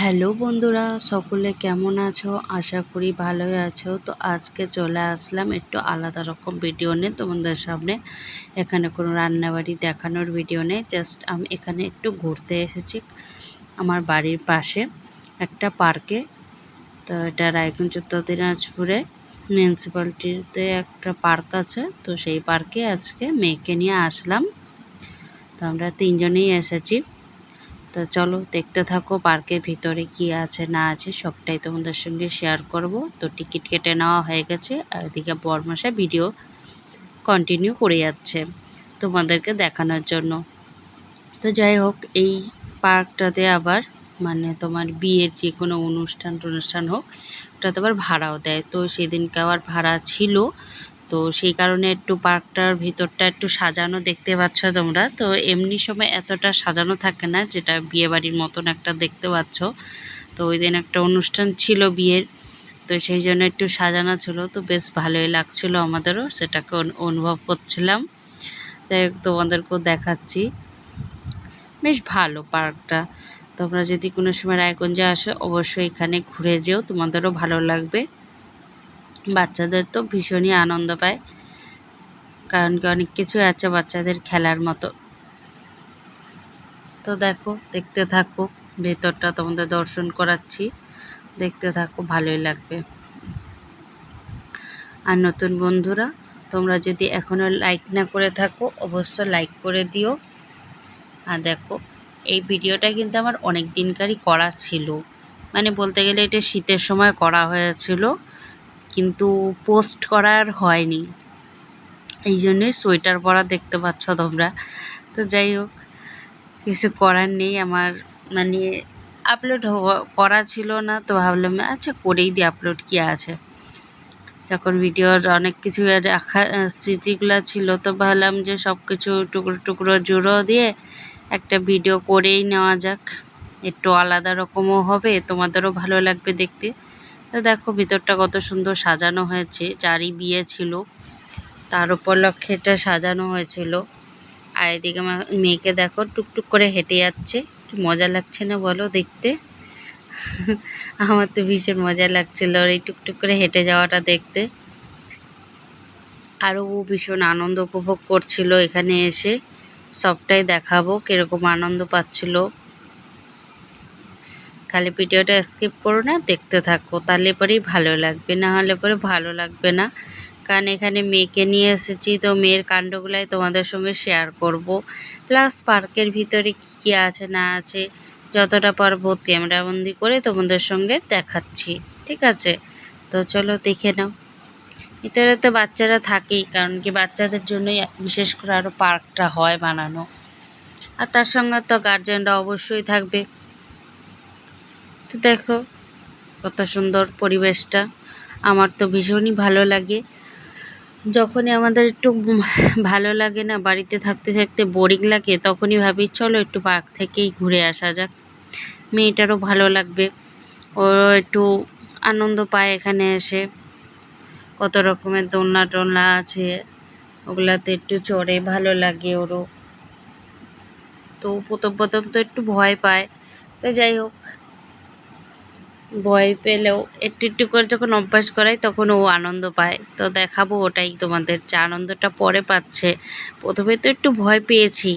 Hello বন্ধুরা, সকলে কেমন আছো? আশা করি ভালোই আছো। তো আজকে চলে আসলাম একটু আলাদা রকম ভিডিও নিয়ে তোমাদের সামনে। এখানে কোনো রান্নাবাড়ি দেখানোর ভিডিও নেই জাস্ট আমি এখানে একটু ঘুরতে এসেছি আমার বাড়ির পাশে একটা পার্কে তো এটা রায়গঞ্জ উত্তর দিনাজপুরে মিউনিসিপ্যালিটিতে একটা পার্ক আছে। তো সেই পার্কে আজকে মেয়েকে নিয়ে আসলাম। তো আমরা তিনজনেই এসেছি। তো চলো দেখতে থাকো পার্কের ভিতরে কি আছে, না আছে, সবটাই তোমাদের সঙ্গে শেয়ার করব। তো টিকিট কেটে নেওয়া হয়ে গেছে এদিকে বরমাসা ভিডিও কন্টিনিউ করে যাচ্ছে তোমাদেরকে দেখানোর জন্য। তো যাই হোক, এই পার্কটাতে আবার মানে তোমার বিয়ের যে কোনো অনুষ্ঠান টনুষ্ঠান হোক, ওটাতে আবার ভাড়াও দেয়। তো সেদিনকে আবার ভাড়া ছিল তো সেই কারণে একটু পার্কটার ভিতরটা একটু সাজানো দেখতে পাচ্ছ তোমরা। তো এমনি সময় এতটা সাজানো থাকে না, যেটা বিয়ে বাড়ির মতন একটা দেখতে পাচ্ছ। তো ওই দিন একটা অনুষ্ঠান ছিল বিয়ের, তো সেই জন্য একটু সাজানো ছিল। তো বেশ ভালোই লাগছিল আমাদেরও, সেটাকে অনুভব করছিলাম। তাই তোমাদেরকেও দেখাচ্ছি। বেশ ভালো পার্কটা। তোমরা যদি কোনো সময় রায়গঞ্জে আসো, অবশ্যই এখানে ঘুরে যেও, তোমাদেরও ভালো লাগবে। বাচ্চাদের তো ভীষণই আনন্দ পায়। কারণ কি অনেক কিছু আছে বাচ্চাদের খেলার মতো। তো দেখো, দেখতে থাকো, ভেতরটা তোমাদের দর্শন করাচ্ছি। দেখতে থাকো, ভালোই লাগবে। আর নতুন বন্ধুরা, তোমরা যদি এখনও লাইক না করে থাকো, অবশ্য লাইক করে দিও। আর দেখো, এই ভিডিওটা কিন্তু আমার অনেক দিনকারই করা ছিল। মানে বলতে গেলে এটা শীতের সময় করা হয়েছিল। কিন্তু পোস্ট করার হয়নি। এই জন্যই সোয়েটার পরা দেখতে পাচ্ছ তোমরা। তো যাই হোক, কিছু করার নেই আমার। মানে আপলোড করা ছিল না তো ভাবলাম আচ্ছা করেই দিই আপলোড কী আছে? যখন ভিডিওর অনেক কিছু রাখা স্মৃতিগুলো ছিল তো ভাবলাম যে সব কিছু টুকরো টুকরো জুড়ো দিয়ে একটা ভিডিও করেই নেওয়া যাক। একটু আলাদা রকমও হবে, তোমাদেরও ভালো লাগবে দেখতে। দেখো ভিতরটা কত সুন্দর সাজানো হয়েছে যারই বিয়ে ছিল, তার উপলক্ষে এটা সাজানো হয়েছিল। আর এদিকে মেয়েকে দেখো টুকটুক করে হেঁটে যাচ্ছে, কি মজা লাগছে না বলো দেখতে? আমার তো ভীষণ মজা লাগছিল আর এই টুকটুক করে হেঁটে যাওয়াটা দেখতে। আরও ও ভীষণ আনন্দ উপভোগ করছিল এখানে এসে, সবটাই দেখাবো কীরকম আনন্দ পাচ্ছিল। খালি ভিডিওটা স্কিপ করো না, দেখতে থাকো। তাহলে পরেই ভালো লাগবে, না হলে পরে ভালো লাগবে না। কারণ এখানে মেয়েকে নিয়ে এসেছি, তো মেয়ের কাণ্ডগুলাই তোমাদের সঙ্গে শেয়ার করব। প্লাস পার্কের ভিতরে কী কী আছে, না আছে, যতটা পারব ক্যামেরাবন্দি করে তোমাদের সঙ্গে দেখাচ্ছি, ঠিক আছে? তো চলো দেখে নাও। ভিতরে তো বাচ্চারা থাকেই, কারণ কি বাচ্চাদের জন্যই বিশেষ করে আরও পার্কটা হয় বানানো। আর তার সঙ্গে তো গার্জেনরা অবশ্যই থাকবে। তো দেখো, কত সুন্দর পরিবেশটা। আমার তো ভীষণই ভালো লাগে। যখনই আমাদের একটু ভালো লাগে না, বাড়িতে থাকতে থাকতে বোরিং লাগে, তখনই ভাবি, চলো একটু পার্ক থেকেই ঘুরে আসা যাক। মেয়েটারও ভালো লাগবে। ওরও একটু আনন্দ পায় এখানে এসে। কত রকমের দোলনা টোলনা আছে। ওগুলাতে একটু চড়ে, ভালো লাগে ওরও। তো প্রথম প্রথম তো একটু ভয় পায়। তো যাই হোক ভয় পেলেও একটু একটু করে যখন অভ্যাস করাই তখন ও আনন্দ পায়। তো দেখাবো ওটাই তোমাদের যে আনন্দটা পরে পাচ্ছে। প্রথমে তো একটু ভয় পেয়েছি।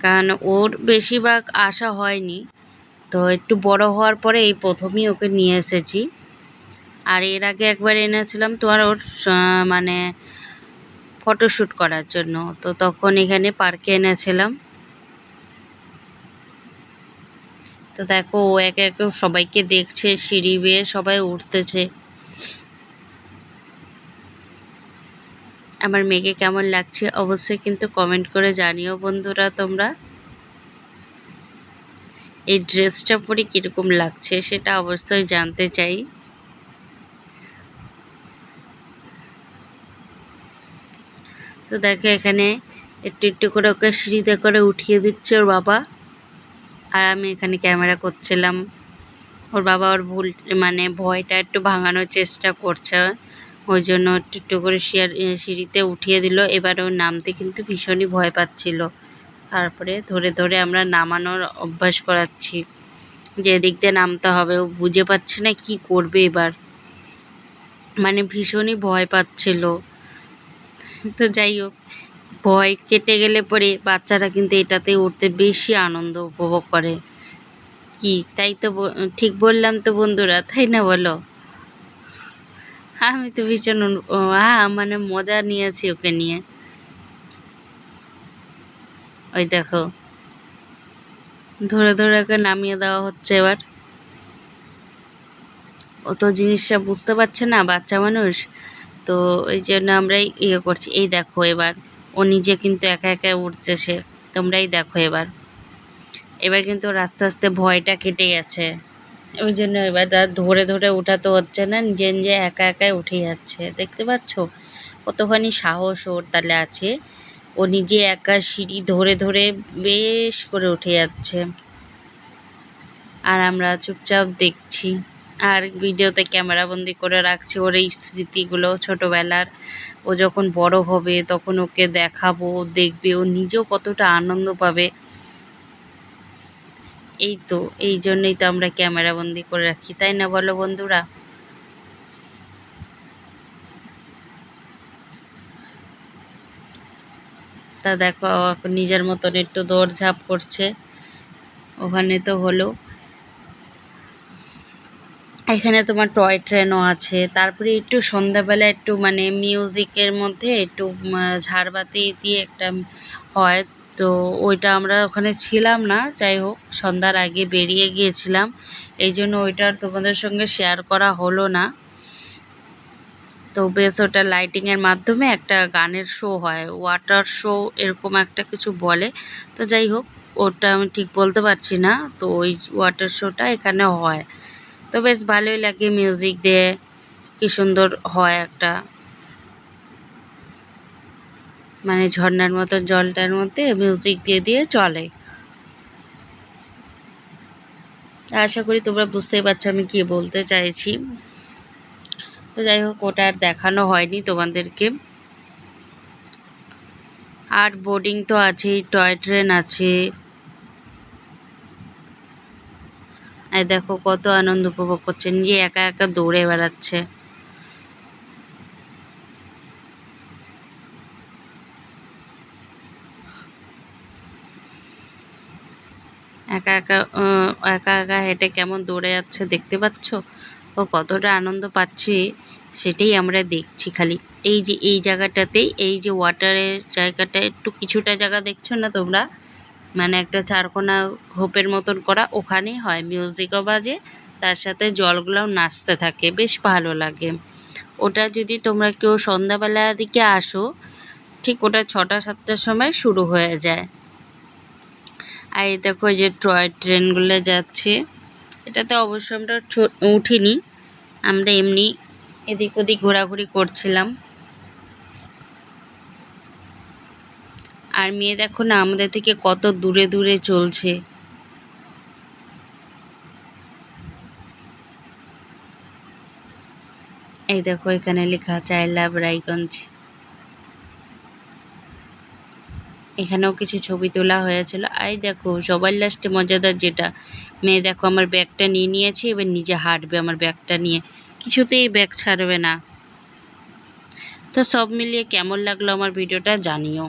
কারণ ওর বেশিরভাগ আসা হয়নি। তো একটু বড় হওয়ার পরে এই প্রথমেই ওকে নিয়ে এসেছি। আর এর আগে একবার এনেছিলাম তোমার ওর মানে ফটোশ্যুট করার জন্য। তো তখন এখানে পার্কে এনেছিলাম। তো দেখো, ও একে একে সবাইকে দেখছে, সিঁড়ি বেয়ে সবাই উঠতেছে। আমার মেয়েকে কেমন লাগছে অবশ্যই কিন্তু কমেন্ট করে জানিও বন্ধুরা তোমরা। এই ড্রেসটা পরে কীরকম লাগছে সেটা অবশ্যই জানতে চাই। তো দেখো এখানে একটু একটু করে ওকে সিঁড়িতে করে উঠিয়ে দিচ্ছে ওর বাবা। আর আমি এখানে ক্যামেরা করছিলাম। ওর বাবা ওর ভুল মানে ভয়টা একটু ভাঙানোর চেষ্টা করছে। ওই জন্য একটু একটু করে সিঁড়িতে উঠিয়ে দিল। এবার ওর নামতে কিন্তু ভীষণই ভয় পাচ্ছিল। তারপরে ধরে ধরে আমরা নামানোর অভ্যাস করাচ্ছি। যে এদিক দিয়ে নামতে হবে, ও বুঝে পাচ্ছে না কি করবে এবার। মানে ভীষণই ভয় পাচ্ছিল। তো যাই হোক ভয় কেটে গেলে পরে বাচ্চারা কিন্তু এটাতে উঠতে বেশি আনন্দ উপভোগ করে। কি? তাই তো ঠিক বললাম তো বন্ধুরা, তাই না বলো? আমি তো ভীষণ হ্যাঁ মানে মজা নিয়েছি ওকে নিয়ে। ওই দেখো। ধরে ধরে ওকে নামিয়ে দেওয়া হচ্ছে এবার। ও তো জিনিসটা বুঝতে পারছে না, বাচ্চা মানুষ। তো ওই জন্য আমরাই ইয়ে করছি। এই দেখো এবার। ও নিজে কিন্তু একা একা উঠছে সে। তোমরাই দেখো এবার। এবার কিন্তু আস্তে আস্তে ভয়টা কেটে গেছে। ওই জন্য এবার আর ধরে ধরে উঠাতে হচ্ছে না, নিজে নিজে একা একাই উঠে যাচ্ছে। দেখতে পাচ্ছ? কতখানি সাহস ওর তাহলে আছে। ও নিজে একা সিঁড়ি ধরে ধরে বেশ করে উঠে যাচ্ছে। আর আমরা চুপচাপ দেখছি। আর ভিডিওতে ক্যামেরাবন্দি করে রাখছি ওর এই স্মৃতিগুলো ছোটোবেলার। ও যখন বড় হবে তখন ওকে দেখাবো দেখবে, ও নিজেও কতটা আনন্দ পাবে। এই তো, এই জন্যই তো আমরা ক্যামেরাবন্দি করে রাখি, তাই না বলো বন্ধুরা? তা দেখো নিজের মতন একটু দৌড়ঝাঁপ করছে। ওখানে তো হলো। এখানে তোমার টয় ট্রেনও আছে। তারপরে একটু সন্ধ্যাবেলা একটু মানে মিউজিকের মধ্যে একটু ঝাড়বাতি দিয়ে একটা হয়। তো ওইটা আমরা ওখানে ছিলাম না, যাই হোক, সন্ধ্যার আগে বেরিয়ে গিয়েছিলাম। এই জন্য ওইটা আর তোমাদের সঙ্গে শেয়ার করা হলো না। তো বেশ, ওটা লাইটিংয়ের মাধ্যমে একটা গানের শো হয়। ওয়াটার শো এরকম একটা কিছু বলে। তো যাই হোক, ওটা আমি ঠিক বলতে পারছি না। তো ওই ওয়াটার শোটা এখানে হয়। তো বেশ ভালোই লাগে মিউজিক দিয়ে, কি সুন্দর হয় একটা মানে ঝর্নার মতো, জলটার মধ্যে মিউজিক দিয়ে দিয়ে চলে। আশা করি তোমরা বুঝতেই পারছ আমি কি বলতে চাইছি। তো যাই হোক, ওটা আর দেখানো হয়নি তোমাদেরকে। আর বোর্ডিং তো আছেই টয় ট্রেন আছে। আর দেখো কত আনন্দ উপভোগ করছে। নিজে একা একা দৌড়ে বেড়াচ্ছে। একা একা একা একা হেঁটে কেমন দৌড়ে যাচ্ছে দেখতে পাচ্ছ? ও, কতটা আনন্দ পাচ্ছে, সেটাই আমরা দেখছি খালি। এই যে, এই জায়গাটাতেই, এই যে ওয়াটারের জায়গাটা, একটু কিছুটা জায়গা দেখছ না তোমরা? মানে একটা চারকোনা হোপের মতন করা ওখানেই হয়। মিউজিকও বাজে, তার সাথে জলগুলাও নাচতে থাকে, বেশ ভালো লাগে। ওটা যদি তোমরা কেউ সন্ধ্যাবেলার দিকে আসো, ঠিক ওটা ছটা, সাতটার সময় শুরু হয়ে যায়। আর এই দেখো যে টয় ট্রেনগুলো যাচ্ছে, এটাতে অবশ্য আমরা উঠিনি, আমরা এমনি এদিক ওদিক ঘোরাঘুরি করছিলাম। আর মেয়ে দেখো না আমাদের থেকে কত দূরে দূরে চলছে। এই দেখো এখানে লেখা আছে আই লাভ রায়গঞ্জ এখানেও কিছু ছবি তোলা হয়েছিল। আই দেখো, সবার লাস্টে মজাদার যেটা, মেয়ে দেখো আমার ব্যাগটা নিয়ে নিয়েছে, এবার নিজে হাঁটবে আমার ব্যাগটা নিয়ে। কিছুতেই ব্যাগ ছাড়বে না। তো সব মিলিয়ে কেমন লাগল আমার ভিডিওটা জানিও।